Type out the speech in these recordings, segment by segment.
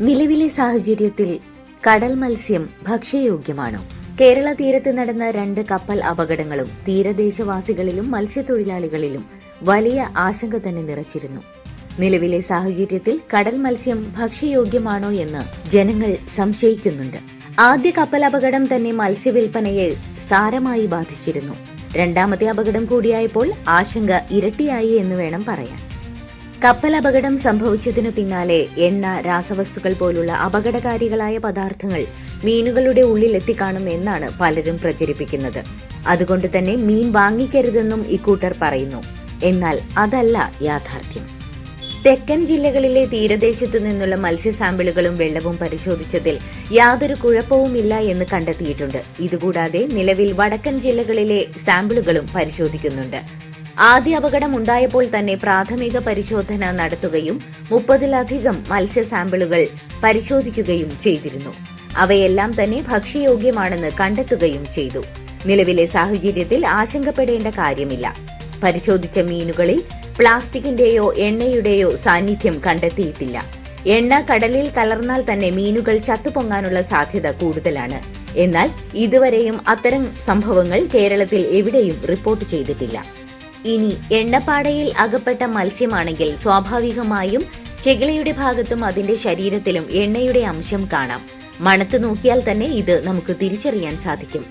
നിലവിലെ സാഹചര്യത്തിൽ കടൽ മത്സ്യം ഭക്ഷ്യയോഗ്യമാണോ? കേരള തീരത്ത് നടന്ന രണ്ട് കപ്പൽ അപകടങ്ങളും തീരദേശവാസികളിലും മത്സ്യത്തൊഴിലാളികളിലും വലിയ ആശങ്ക തന്നെ നിറച്ചിരുന്നു. നിലവിലെ സാഹചര്യത്തിൽ കടൽ മത്സ്യം ഭക്ഷ്യയോഗ്യമാണോ എന്ന് ജനങ്ങൾ സംശയിക്കുന്നുണ്ട്. ആദ്യ കപ്പൽ അപകടം തന്നെ മത്സ്യവിൽപ്പനയെ സാരമായി ബാധിച്ചിരുന്നു. രണ്ടാമത്തെ അപകടം കൂടിയായപ്പോൾ ആശങ്ക ഇരട്ടിയായി എന്ന് വേണം പറയാൻ. കപ്പൽ അപകടം സംഭവിച്ചതിനു പിന്നാലെ എണ്ണ രാസവസ്തുക്കൾ പോലുള്ള അപകടകാരികളായ പദാർത്ഥങ്ങൾ മീനുകളുടെ ഉള്ളിൽ എത്തിക്കാണും എന്നാണ് പലരും പ്രചരിപ്പിക്കുന്നത്. അതുകൊണ്ട് തന്നെ മീൻ വാങ്ങിക്കരുതെന്നും ഇക്കൂട്ടർ പറയുന്നു. എന്നാൽ അതല്ല യാഥാർത്ഥ്യം. തെക്കൻ ജില്ലകളിലെ തീരദേശത്തു നിന്നുള്ള മത്സ്യ സാമ്പിളുകളും വെള്ളവും പരിശോധിച്ചതിൽ യാതൊരു കുഴപ്പവുമില്ല എന്ന് കണ്ടെത്തിയിട്ടുണ്ട്. ഇതുകൂടാതെ നിലവിൽ വടക്കൻ ജില്ലകളിലെ സാമ്പിളുകളും പരിശോധിക്കുന്നുണ്ട്. ആദ്യ അപകടം ഉണ്ടായപ്പോൾ തന്നെ പ്രാഥമിക പരിശോധന നടത്തുകയും മുപ്പതിലധികം മത്സ്യ സാമ്പിളുകൾ പരിശോധിക്കുകയും ചെയ്തിരുന്നു. അവയെല്ലാം തന്നെ ഭക്ഷ്യയോഗ്യമാണെന്ന് കണ്ടെത്തുകയും ചെയ്തു. നിലവിലെ സാഹചര്യത്തിൽ ആശങ്കപ്പെടേണ്ട കാര്യമില്ല. പരിശോധിച്ച മീനുകളിൽ പ്ലാസ്റ്റിക്കിന്റെയോ എണ്ണയുടെയോ സാന്നിധ്യം കണ്ടെത്തിയിട്ടില്ല. എണ്ണ കടലിൽ കലർന്നാൽ തന്നെ മീനുകൾ ചത്തുപൊങ്ങാനുള്ള സാധ്യത കൂടുതലാണ്. എന്നാൽ ഇതുവരെയും അത്തരം സംഭവങ്ങൾ കേരളത്തിൽ എവിടെയും റിപ്പോർട്ട് ചെയ്തിട്ടില്ല. ഇനി എണ്ണപ്പാടയിൽ അകപ്പെട്ട മത്സ്യമാണെങ്കിൽ സ്വാഭാവികമായും ചെകിളയുടെ ഭാഗത്തും അതിന്റെ ശരീരത്തിലും എണ്ണയുടെ അംശം കാണാം. മണത്ത് നോക്കിയാൽ തന്നെ ഇത് നമുക്ക് തിരിച്ചറിയാൻ സാധിക്കും.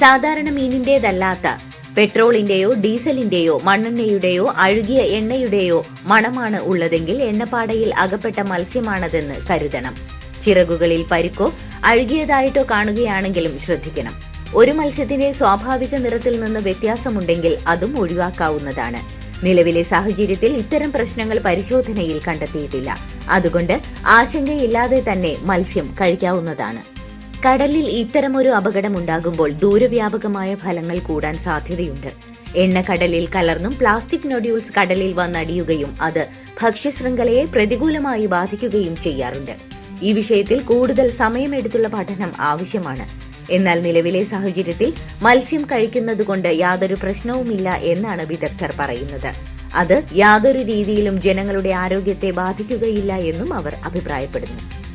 സാധാരണ മീനിന്റേതല്ലാത്ത പെട്രോളിന്റെയോ ഡീസലിന്റെയോ മണ്ണെണ്ണയുടെയോ അഴുകിയ എണ്ണയുടെയോ മണമാണ് ഉള്ളതെങ്കിൽ എണ്ണപ്പാടയിൽ അകപ്പെട്ട മത്സ്യമാണതെന്ന് കരുതണം. ചിറകുകളിൽ പരുക്കോ അഴുകിയതായിട്ടോ കാണുകയാണെങ്കിലും ശ്രദ്ധിക്കണം. ഒരു മത്സ്യത്തിന്റെ സ്വാഭാവിക നിറത്തിൽ നിന്ന് വ്യത്യാസമുണ്ടെങ്കിൽ അതും ഒഴിവാക്കാവുന്നതാണ്. നിലവിലെ സാഹചര്യത്തിൽ ഇത്തരം പ്രശ്നങ്ങൾ പരിശോധനയിൽ കണ്ടെത്തിയിട്ടില്ല. അതുകൊണ്ട് ആശങ്കയില്ലാതെ തന്നെ മത്സ്യം കഴിക്കാവുന്നതാണ്. കടലിൽ ഇത്തരമൊരു അപകടമുണ്ടാകുമ്പോൾ ദൂരവ്യാപകമായ ഫലങ്ങൾ കൂടാൻ സാധ്യതയുണ്ട്. എണ്ണ കടലിൽ കലർന്നും പ്ലാസ്റ്റിക് നൊഡ്യൂൾസ് കടലിൽ വന്നടിയുകയും അത് ഭക്ഷ്യശൃംഖലയെ പ്രതികൂലമായി ബാധിക്കുകയും ചെയ്യാറുണ്ട്. ഈ വിഷയത്തിൽ കൂടുതൽ സമയമെടുത്തുള്ള പഠനം ആവശ്യമാണ്. എന്നാൽ നിലവിലെ സാഹചര്യത്തിൽ മത്സ്യം കഴിക്കുന്നതുകൊണ്ട് യാതൊരു പ്രശ്നവുമില്ല എന്നാണ് വിദഗ്ധർ പറയുന്നത്. അത് യാതൊരു രീതിയിലും ജനങ്ങളുടെ ആരോഗ്യത്തെ ബാധിക്കുകയില്ല എന്നും അവർ അഭിപ്രായപ്പെടുന്നു.